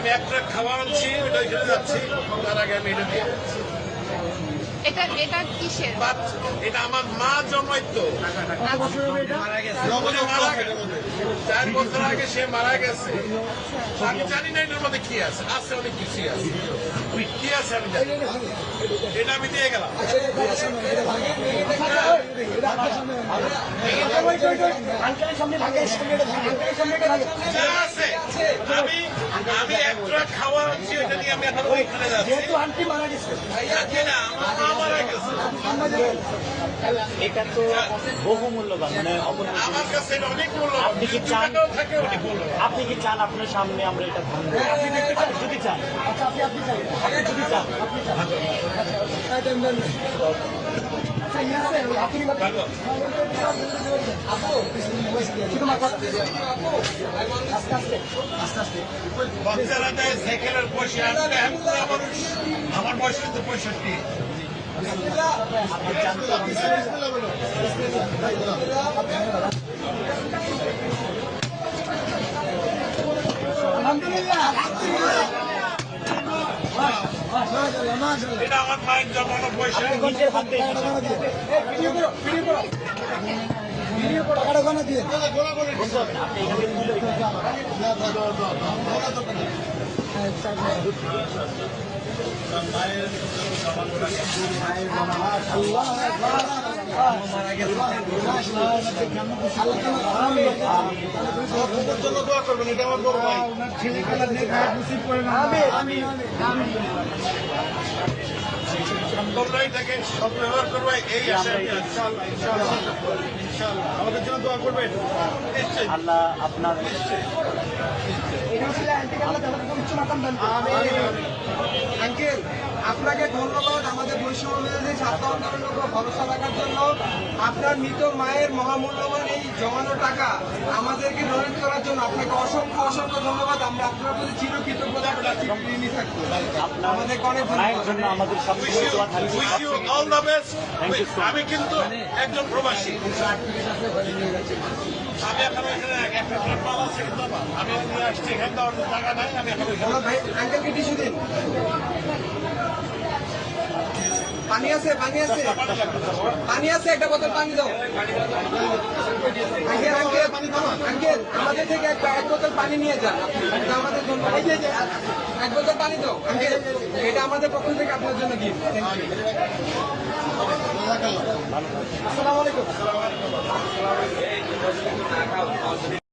আমি একটা খাওয়া আনছি ওইটা ওইখানে যাচ্ছি তার আগে আমি এটা দিয়ে। এটা এটা কিসের? এটা আমার মা জন্মাইতো মারা চার বছর আগে সে মারা গেছে। আমি জানি না এটার মধ্যে কি আছে। আছে অনেক কিছুই আছে। কি আছে আমি জানি না। এটা আমি দিয়ে গেলাম। আমি আমি একটা আনছি ওটা নিয়ে আমি এখন ওইখানে যাচ্ছি। আন্টি মারা গেছে। আমার মারা গেছে এটা তো বহু মূল্যবান। মানে আপনি কি চান? আপনি কি চান আপনার সামনে আমরা এটা যদি চান। যদি চান আমার বয়স কিন্তু পঁয়ষট্টি। এটা আমার মায়ের জমানো এটাকে সদ্ব্যবহার করবে এই আশা আমি আমাদের জন্য দোয়া করবেন আল্লাহ আপনার আঙ্কেল, আপনাকে ধন্যবাদ। আমাদের বৈষম্য বিরোধী ছাত্র আন্দোলনের উপর ভরসা রাখার জন্য আপনার মৃত মায়ের মহামূল্যবান এই জমানো টাকা আমাদেরকে ডোনেট করার জন্য আপনাকে অসংখ্য অসংখ্য ধন্যবাদ। আমরা আপনার প্রতি থাকব অনেক জন্য আমাদের. আমি কিন্তু একজন প্রবাসী। আমি এখন ওইখানে একটা ফ্ল্যাট আছে আমি আসছি এখানে টাকা নাই আমি এখন আঙ্কেলকে দিন? পানি আছে পানি আছে। পানি আছে একটা বোতল পানি দাও। Uncle uncle uncle. আমাদের থেকে এক বোতল পানি নিয়ে যান। আমাদের জন্য। এই যে, এক বোতল পানি আঙ্কেল এটা আমাদের পক্ষ থেকে আপনার জন্য গিফট আসসালামু